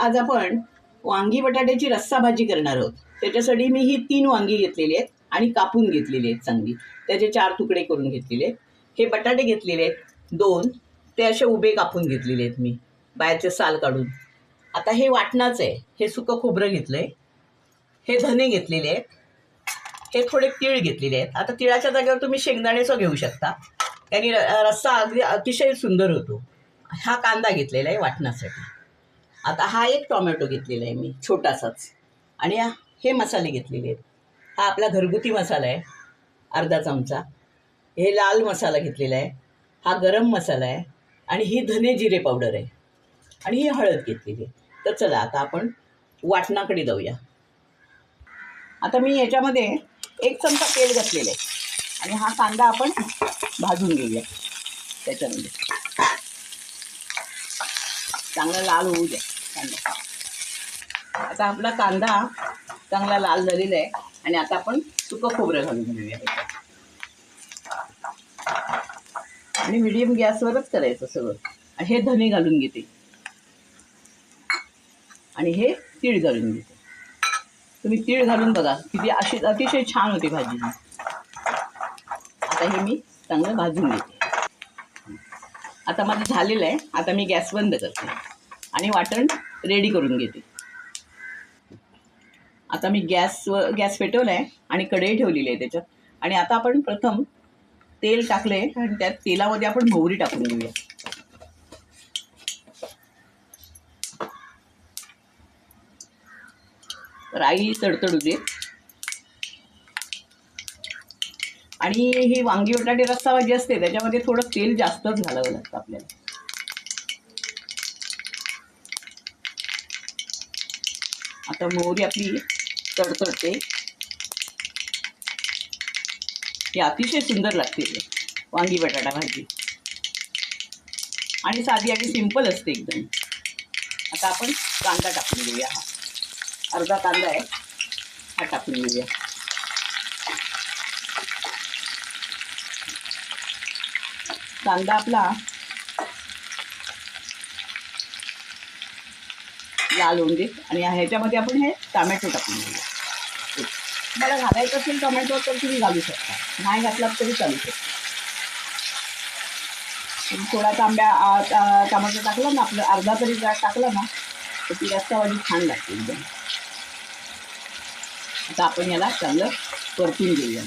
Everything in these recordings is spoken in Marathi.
आज आपण वांगी बटाट्याची रस्सा भाजी करणार आहोत. त्याच्यासाठी मी ही तीन वांगी घेतलेली आहेत आणि कापून घेतलेली आहेत चांगली. त्याचे चार तुकडे करून घेतलेले आहेत. हे बटाटे घेतलेले आहेत. दोन. ते असे उभे कापून घेतलेले आहेत मी. बाहेरचे साल काढून. आता हे वाटणाचं आहे. हे सुकं खोबरं घेतलं आहे हे धने घेतलेले आहेत. हे थोडे तीळ घेतलेले आहेत. आता तिळाच्या जागेवर तुम्ही शेंगदाणेचं घेऊ शकता. त्याने र- रस्सा अगदी अतिशय सुंदर होतो. हा कांदा घेतलेला आहे वाटण्यासाठी. आता हा एक टोमॅटो घेतलेला आहे मी छोटासाच. आणि हे मसाले घेतलेले आहेत. हा आपला घरगुती मसाला आहे अर्धा चमचा. हे लाल मसाला घेतलेला आहे हा गरम मसाला आहे आणि ही धने जिरे पावडर आहे. आणि ही हळद घेतलेली आहे. तर चला आता आपण वाटणाकडे जाऊया. आता मी याच्यामध्ये एक चमचा तेल घातलेला आहे. आणि हा कांदा आपण भाजून घेऊया. त्याच्यामध्ये. चांगला लाल होऊ द्या कांदा आता आपला कांदा चांगला लाल झालेला आहे आणि आता आपण सुकं खोबरं घालून घेऊया. आणि मिडियम गॅसवरच करायचं सगळं. आणि हे धने घालून घेते. आणि हे तीळ घालून घेते. तुम्ही तीळ घालून बघा किती अशी अतिशय छान होते भाजी. आता हे मी चांगलं भाजून घेते. आता माझं झालेलं आहे. आता मी गॅस बंद करते. आणि वाटण रेडी करून घेते. आता मी गॅस गॅस पेटवला आहे आणि कढई ठेवलेली आहे त्याच्यात. आणि आता आपण प्रथम तेल टाकलं आहे आणि त्या तेलामध्ये आपण मोहरी टाकून घेऊया. राई तडतडू दे. आणि ही वांगी बटाटे रस्सा भाजी असते त्याच्यामध्ये थोडं तेल जास्तच घालावं लागतं आपल्याला. आता मोहरी आपली तडतडते. ही अतिशय सुंदर लागते वांगी बटाटा भाजी. आणि साधी आणि सिंपल असते एकदम. आता आपण कांदा टाकून घेऊया हा. अर्धा कांदा आहे. हा टाकून घेऊया. कांदा आपला लाल होऊन दे. आणि ह्याच्यामध्ये आपण हे टमॅटो टाकून घेऊया मला घालायचं असेल टोमॅटो तर तुम्ही घालू शकता. नाही घातलात तरी चालू शकता. थोडा तांब्या आ, टाकला ना आपलं अर्धा तरी टाकला ना तर ती रस्सावाली छान लागते एकदम. आता आपण याला चांगलं परतून घेऊया.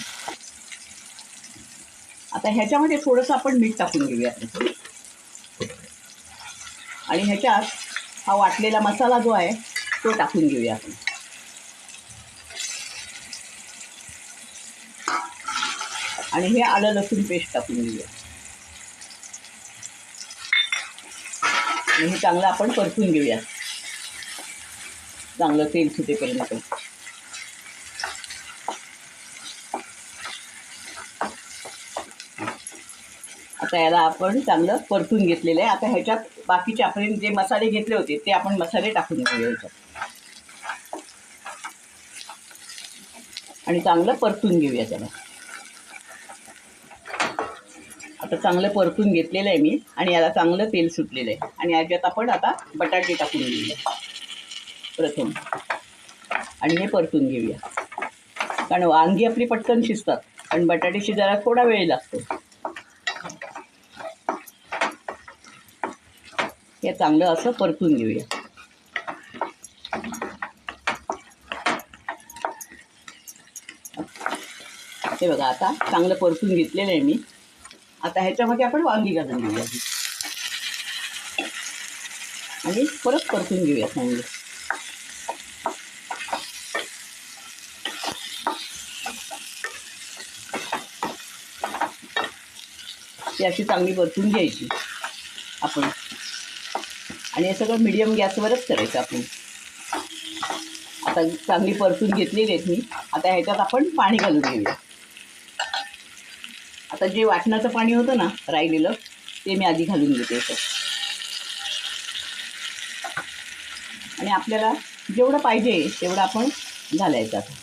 आता ह्याच्यामध्ये थोडंसं आपण मीठ टाकून घेऊया. आणि ह्याच्यात हा वाटलेला मसाला जो आहे तो टाकून घेऊया आपण. आणि हे आलं लसूण पेस्ट टाकून घेऊया. आणि हे चांगलं आपण परतून घेऊया. चांगलं तेल सुटेपर्यंत आता याला आपण चांगलं परतून घेतलेलं आहे. आता ह्याच्यात बाकीचे आपण जे मसाले घेतले होते ते आपण मसाले टाकून घेऊया आणि चांगलं परतून घेऊया त्याला. आता चांगलं परतून घेतलेलं आहे मी आणि याला चांगलं तेल सुटलेलं आहे. आणि याच्यात आपण आता बटाटे टाकून घेऊया प्रथम. आणि हे परतून घेऊया. कारण वांगी आपली पटकन शिजतात पण बटाटे शिजायला थोडा वेळ लागतो. हे चांगलं असं परतून घेऊया. हे बघा आता चांगलं परतून घेतलेलं आहे मी. आता ह्याच्यामध्ये आपण वांगी घालून घेऊया. आणि परत परतून घेऊया चांगलं. ती अशी चांगली परतून घ्यायची आपण. आणि हे सगळं मिडियम गॅसवरच करायचं आपण. आता चांगली परतून घेतलेली आहेत मी. आता ह्याच्यात आपण पाणी घालून घेऊया. आता जे वाटणाचं पाणी होतं ना राहिलेलं ते मी आधी घालून घेते याच्यात आणि आपल्याला जेवढं पाहिजे तेवढं आपण घालायचं आता.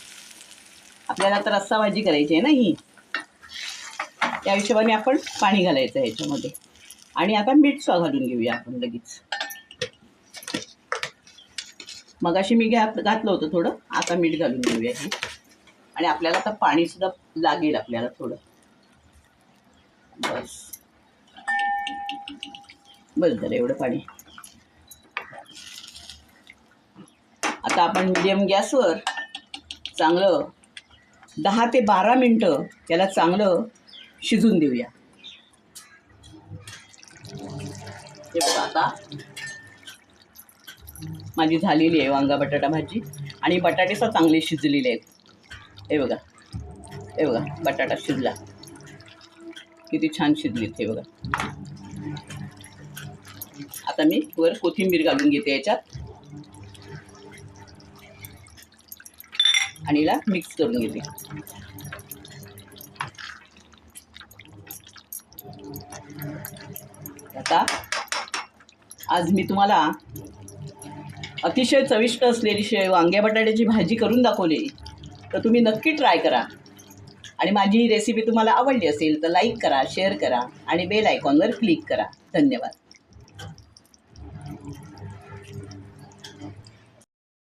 आपल्याला तर रस्सा भाजी करायची आहे ना ही. त्या हिशोबाने आपण पाणी घालायचं ह्याच्यामध्ये. आणि आता मीठ घालून घेऊया आपण लगेच. मगाशी मी घ्या घातलं होतं थोडं. आता मीठ घालून घेऊया हे. आणि आपल्याला आता पाणीसुद्धा लागेल आपल्याला थोडं. बस. बस झालं एवढं पाणी. आता आपण मिडियम गॅसवर चांगलं दहा ते बारा मिनटं त्याला चांगलं शिजून देऊया. हे बघा आता. माझी झालेली आहे वांगा बटाटा भाजी. आणि बटाटे सुद्धा चांगले शिजलेले आहेत. हे बघा. हे बघा बटाटा शिजला. किती छान शिजलीत हे बघा. आता मी वर कोथिंबीर घालून घेते याच्यात. आणि हिला मिक्स करून घेते. आता आज मी तुम्हाला अतिशय चविष्ट असलेली शे वांग्या बटाट्याची भाजी करून दाखवली तर तुम्ही नक्की ट्राय करा. आणि माझी ही रेसिपी तुम्हाला आवडली असेल तर लाईक करा शेअर करा आणि बेल आयकॉनवर क्लिक करा. धन्यवाद.